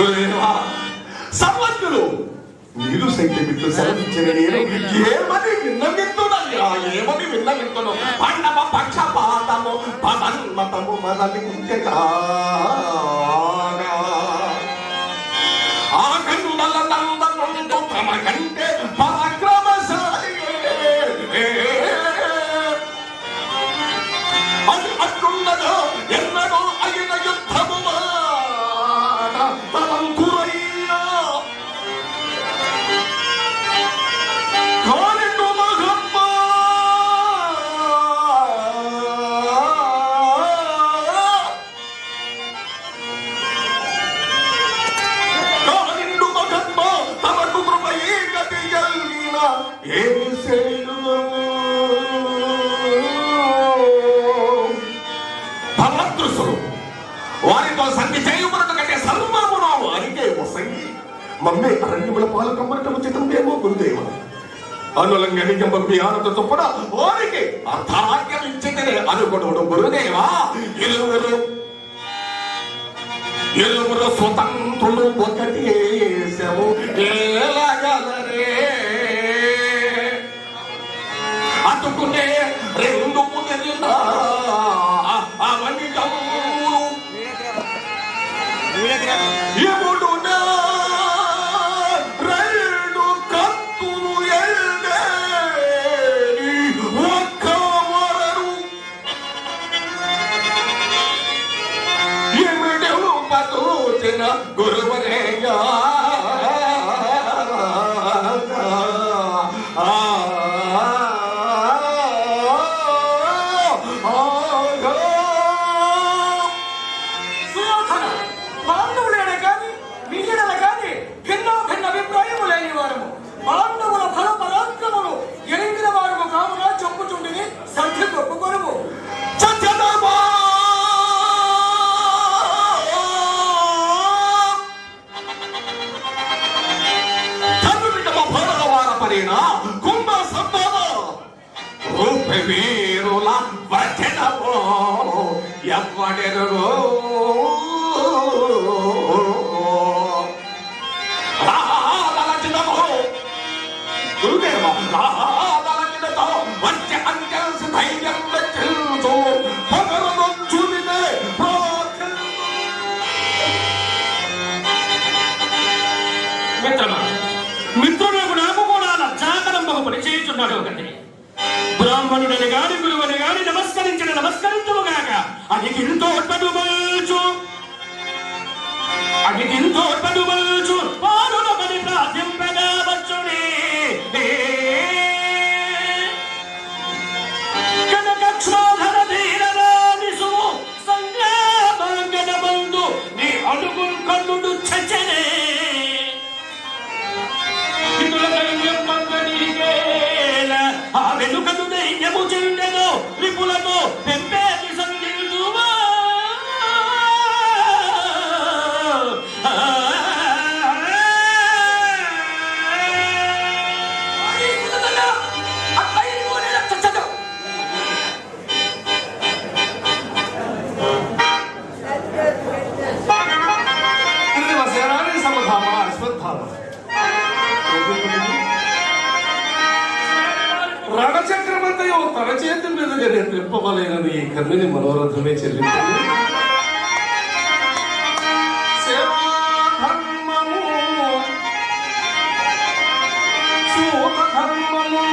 గురుదేవా సర్వజ్ఞులు. మీరు సైతం ఇట్లు నేను ఏమని విన్నవింతున్నాను ఏమని విన్నవింతును పండవ పక్షపాతము పదన్మతము మనని ఉంచెగా ఆ కన్నుల నందనుండు ప్రమగన్ మమ్మే అరణ్యముల పాలు కమ్మటము చిత్రమేమో గురుదేవ? అనులంగా నిజం పంపి ఆనంద చొప్పున వారికి అర్థాగ్యం ఇచ్చితేనే అనుకుడు గురుదేవా? ఇరువురు ఇరువురు స్వతంత్రులు ఒకటి వేసము. ఏలగలరే అతుకునే ప్రార్థన మిత్రమా మిత్రుడు నాకు కూడా లక్షాకరంబకు పరిచయించున్నాడు ఒకటి. బ్రాహ్మణుడని గాని గురువుని గాని నమస్కరించిన నమస్కరించుగాక అది తింతో పడుబల్చు అది తింతో పడుబల్చు వారులొకటి ప్రార్థింపగా వచ్చునే కనకక్షోధర ధీరరానిసు సంగ్రామాంగన బంధు నీ అడుగు కన్ను Ebu Cehil'e చేతుల మీద నేను నింపవలేనని ఈ కన్నుని మనోరథమే చెల్లించింది. ధర్మము సూతధర్మము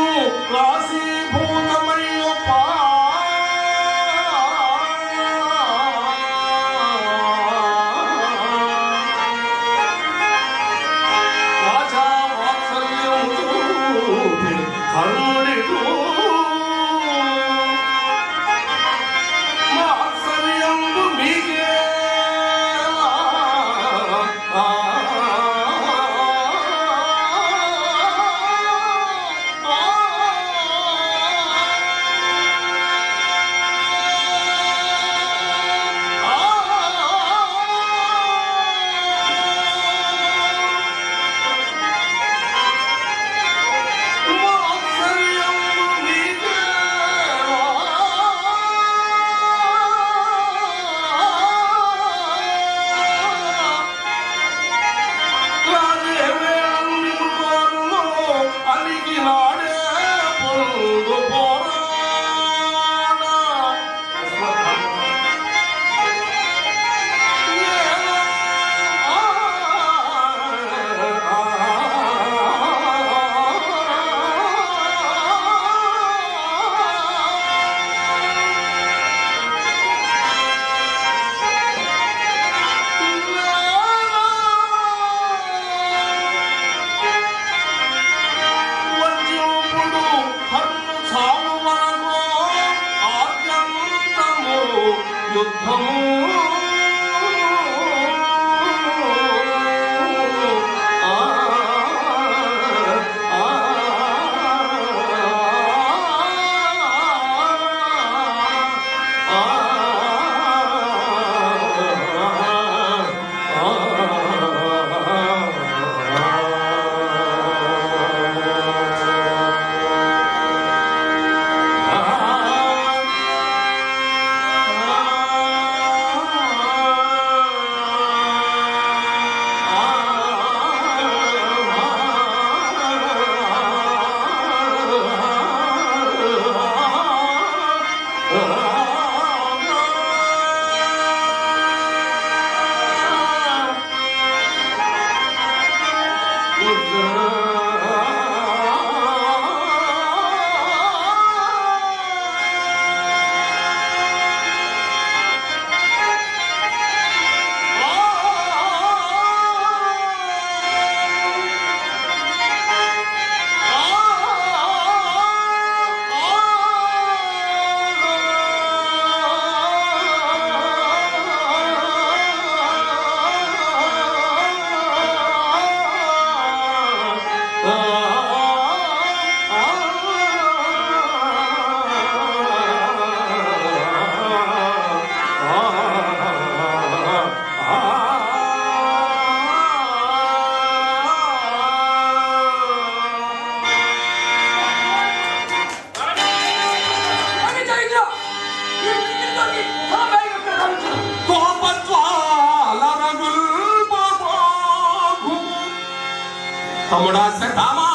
తమ్ముడా సతామా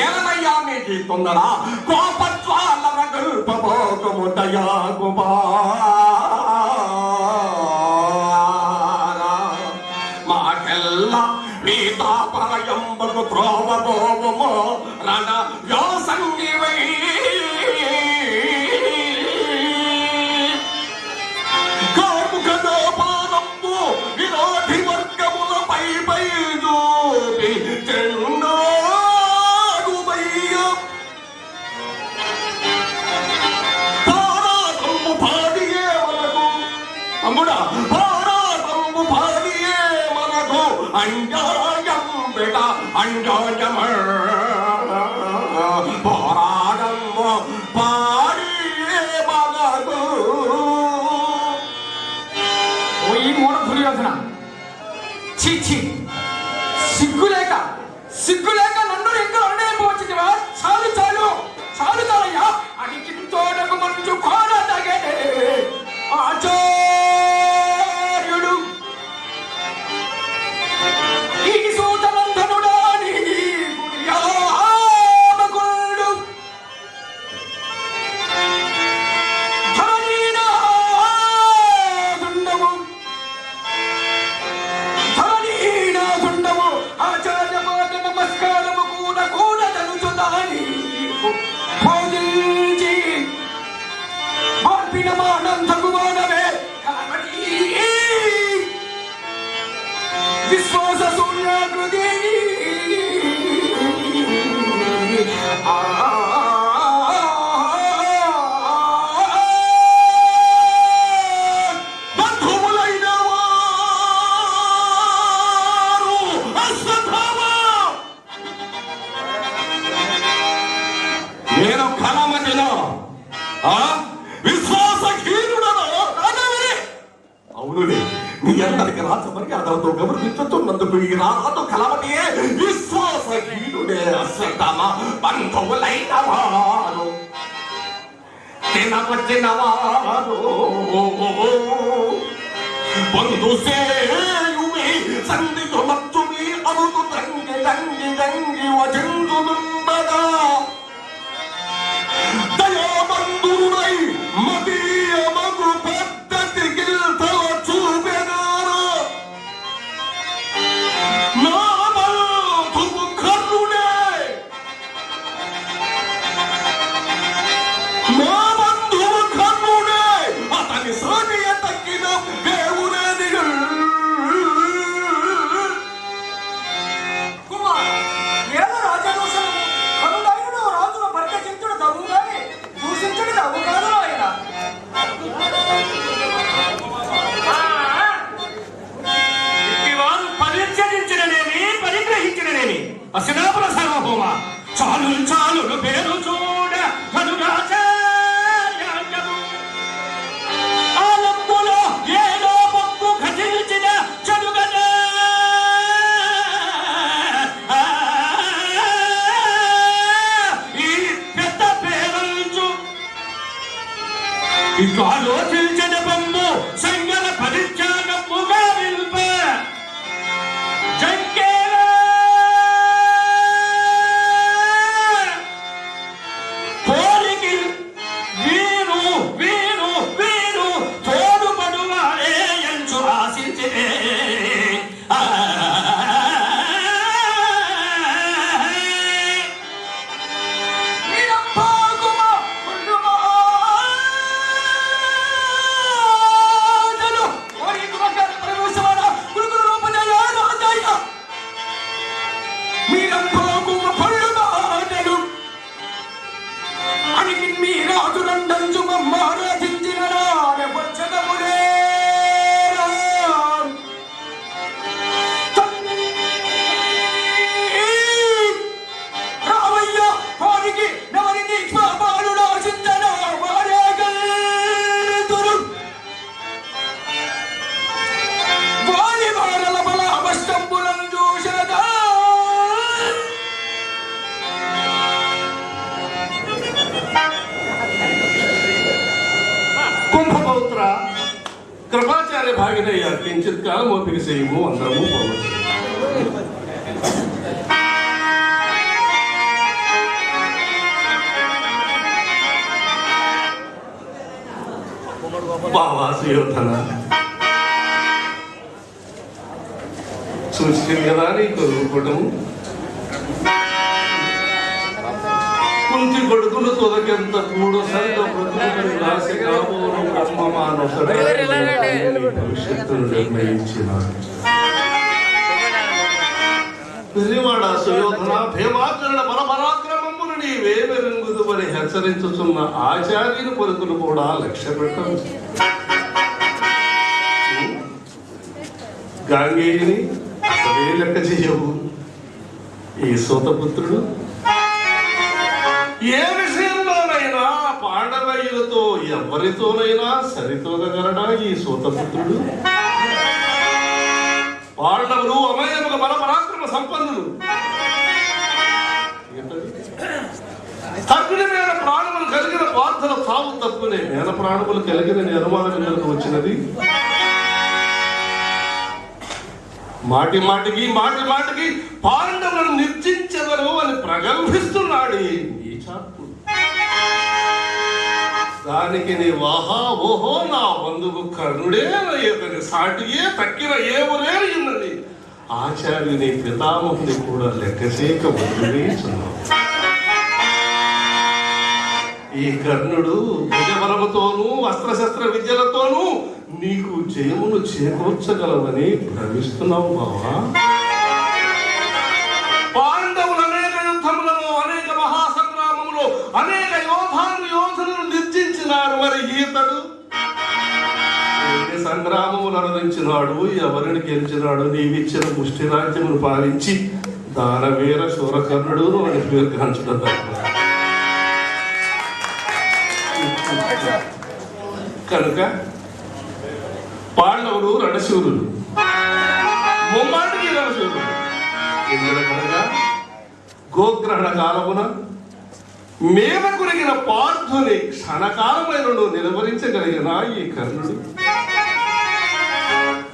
ఏమయ్యా నీకు తొందరా కోపత్వాల రగల్పబోకము దయా కుమారా మాకెల్లా మీ తాపరయంబకు త్రోవబోవమో రోజున చీచి సిగ్గులేక సిగ్గులేక తినవచ్చినవారు ಒಂದು ಸೇರುವೆ ಸಂದಿತು ಮತ್ತುಮಿ ಅರುದು ತಂಗಿ ತಂಗಿ ತಂಗಿ ವಜಂದು ನುಂಬದ ದಯಾ ಬಂದುರುಡೈ ಮದೀ కుంభపౌత్ర కృపాచార్య భాగినయ్య కించిత్ కాలం ఓపిక చేయము అందరము పోవచ్చు బావా సుయోధన చూసింది కదా నీకు రూపటము కుంతి కొడుకులు తొలకెంత కూడు సంత బ్రతుకుని రాసి కాబోను బ్రహ్మమానసుడు భవిష్యత్తును నిర్ణయించినాడు పెరివాడ సుయోధన భీమాచరణ బలపరాక్రమమును అని హెచ్చరించుచున్న ఆచార్యుని పలుకులు కూడా లక్ష్య పెట్టవు గాంగేయుని అసలే లెక్క చేయవు ఈ సూతపుత్రుడు ఏ విషయంలోనైనా పాండవయులతో ఎవరితోనైనా సరితోదగలడా ఈ సూతపుత్రుడు? పాండవులు అమయముల బల పరాక్రమ సంపన్నులు. తగ్గుని మీద ప్రాణములు కలిగిన పార్థల సాగు తప్పునే మేన ప్రాణములు కలిగిన నిర్మాణం అనుమానం ఎందుకు వచ్చినది? మాటి మాటికి మాటి మాటికి పాండవులను నిర్జించెదరు అని ప్రగల్భిస్తున్నాడు. దానికి నీ వాహా ఓహో నా బంధువు కర్ణుడే ఇతని సాటియే తక్కిన ఏ ఊరే ఉన్నది? ఆచార్యుని పితామహుని కూడా లెక్కసేక వదిలేచున్నావు ఈ కర్ణుడు భుజబలముతోనూ అస్త్రశస్త్ర విద్యలతోనూ నీకు జయమును చేకూర్చగలవని భ్రమిస్తున్నావు బావా. సంగ్రామములు ఎవరిని గెలిచినాడు నీవిచ్చిన ముష్టి రాజ్యమును పాలించి దానవీర శూరకర్ణుడు అని పేరు కాంచడం కనుక పాండవులు రణశూరులు ముమ్మాటికి రణశూరులు ఎందుకనగా గోగ్రహణ కాలమున మేము కొరిగిన పార్థుని క్షణకాలమైన నిలవరించగలిగిన ఈ కర్ణుడు.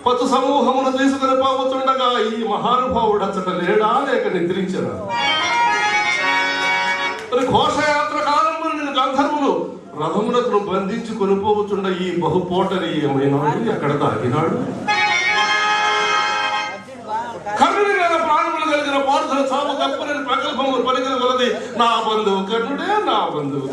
పతు సమూహమును తీసుకుని పోతుండగా ఈ మహానుభావుడు అచ్చట లేడా లేక నిద్రించరా? మరి ఘోషయాత్ర కాలంలో నేను గంధర్వులు రథమునకు బంధించి కొనిపోవచ్చుండ ఈ బహుపోటరి ఏమైనాడు ఎక్కడ తాగినాడు కర్ణుడి మీద ప్రాణములు కలిగిన పార్థుల సాము తప్పని ప్రగల్భములు పలికిన కొలది నా బంధువు కర్ణుడే నా బంధువు